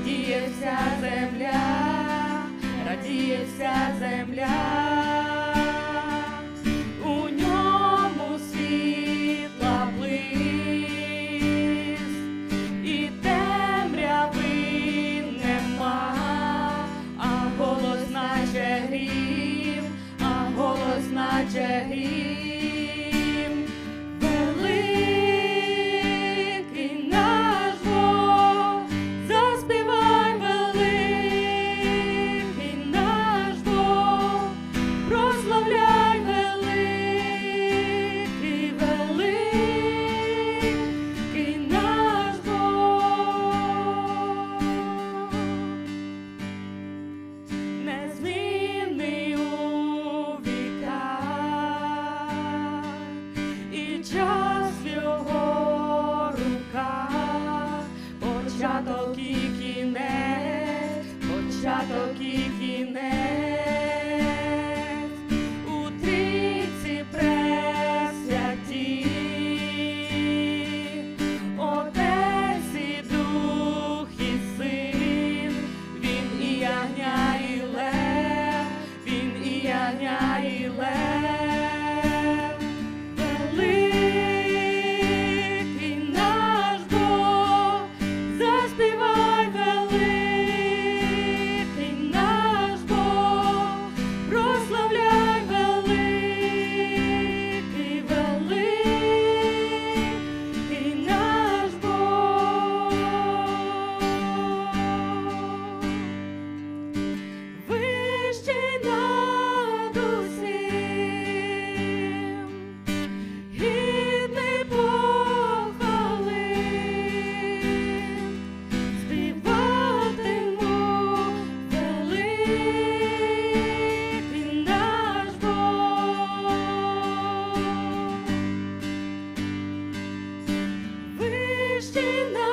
радіє вся земля, радіє вся земля, у ньому світла близ, і темряви нема, а голос наче грім, а голос наче грім. Час його руках, початок і кінець, початок і кінець, in the